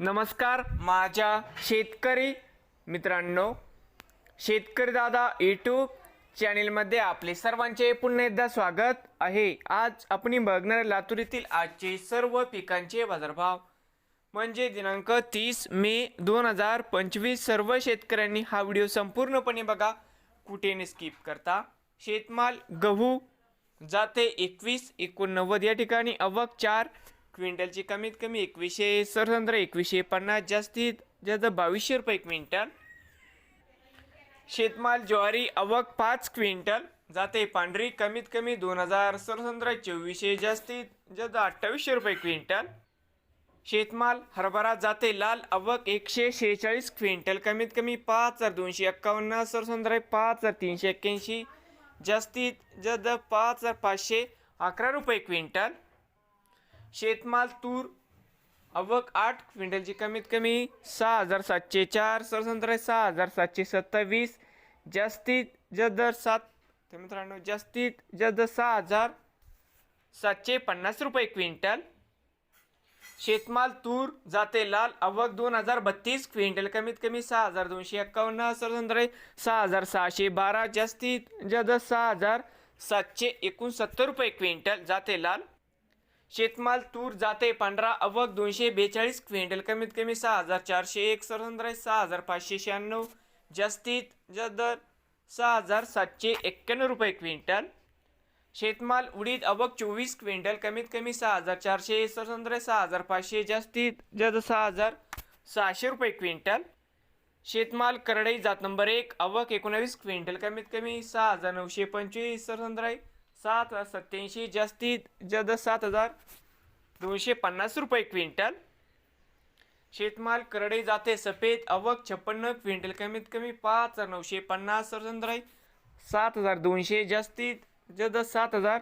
नमस्कार माझ्या शेतकरी मित्रांनो शेतकरी दादा यूट्यूब चॅनेलमध्ये आपले सर्वांचे पुन्हा एकदा स्वागत आहे. आज आपण बघणार लातूर येथील आजचे सर्व पिकांचे बाजारभाव. म्हणजे दिनांक तीस मे दोन हजार पंचवीस सर्व शेतकऱ्यांनी हा व्हिडिओ संपूर्णपणे बघा. कुठे न स्किप करता. शेतमाल गहू जाते एकवीस एकोणनव्वद या ठिकाणी अवक चार क्विंटलची कमीत कमी एकवीसशे सरसंद्र एकवीसशे पन्नास जास्तीत जास्त बावीसशे रुपये क्विंटल. शेतमाल ज्वारी अवक पाच क्विंटल. जाते पांढरी कमीत कमी दोन हजार सरसंद्र चोवीसशे जास्तीत जास्त अठ्ठावीसशे रुपये क्विंटल. शेतमाल हरभरा जाते लाल अवक एकशे शेहेचाळीस क्विंटल. कमीत कमी पाच हजार दोनशे एक्कावन्न सरसंद्र पाच हजार तीनशे एक्क्याऐंशी जास्तीत जास्त पाच हजार पाचशे अकरा रुपये क्विंटल. शेतमाल तूर अवक आठ क्विंटलची कमीत कमी सहा हजार सातशे चार सरसंत्र सहा हजार सातशे सत्तावीस जास्तीत जास्त दर सात मित्रांनो जास्तीत जास्त सहा हजार सातशे पन्नास रुपये क्विंटल. शेतमाल तूर जाते लाल अवक दोन हजार बत्तीस क्विंटल कमीत कमी सहा हजार दोनशे एक्कावन्न सरसंद्रे सहा हजार सहाशे बारा जास्तीत जास्त सहा हजार सातशे एकोणसत्तर रुपये क्विंटल जाते लाल. शेतमाल तूर जाते पांढरा अवक दोनशे बेचाळीस क्विंटल कमीत कमी सहा हजार चारशे एक सरसंद्रे सहा हजार पाचशे शहाण्णव जास्तीत जास्त दर सहा हजार सातशे एक्क्याण्णव रुपये क्विंटल. शेतमाल उडीद अवक चोवीस क्विंटल कमीत कमी सहा हजार चारशे सरसंद्रे सहा हजार पाचशे जास्तीत जास्त सहा हजार सहाशे रुपये क्विंटल. शेतमाल करडई जात नंबर एक अवक एकोणावीस क्विंटल कमीत कमी सहा हजार नऊशे पंचवीस सरसंद्राई सात हजार सत्याऐंशी जास्तीत जास्त सात हजार दोनशे पन्नास रुपये क्विंटल. शेतमाल करडे जाते सफेद अवक छप्पन्न क्विंटल कमीत कमी पाच हजार नऊशे पन्नास सरसंद्राई सात हजार दोनशे जास्तीत जास्त सात हजार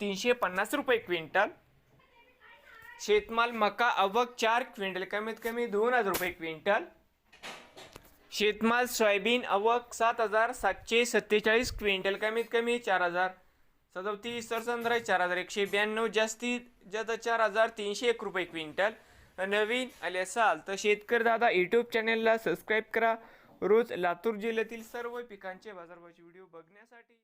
तीनशे पन्नास रुपये क्विंटल. शेतमाल मका अवक चार क्विंटल कमीत कमी दोन हजार रुपये क्विंटल. शेतमाल सोयाबीन अवक सात हजार सातशे सत्तेचाळीस क्विंटल कमीत कमी चार हजार सदोतीस सरसंद्राई चार हजार एकशे ब्याण्णव जास्तीत जास्त चार हजार तीनशे एक रुपये क्विंटल. नवीन आले असाल तर शेतकरी दादा यूट्यूब चॅनेलला सबस्क्राईब करा. रोज लातूर जिल्ह्यातील सर्व पिकांचे बाजारभावाचे व्हिडिओ बघण्यासाठी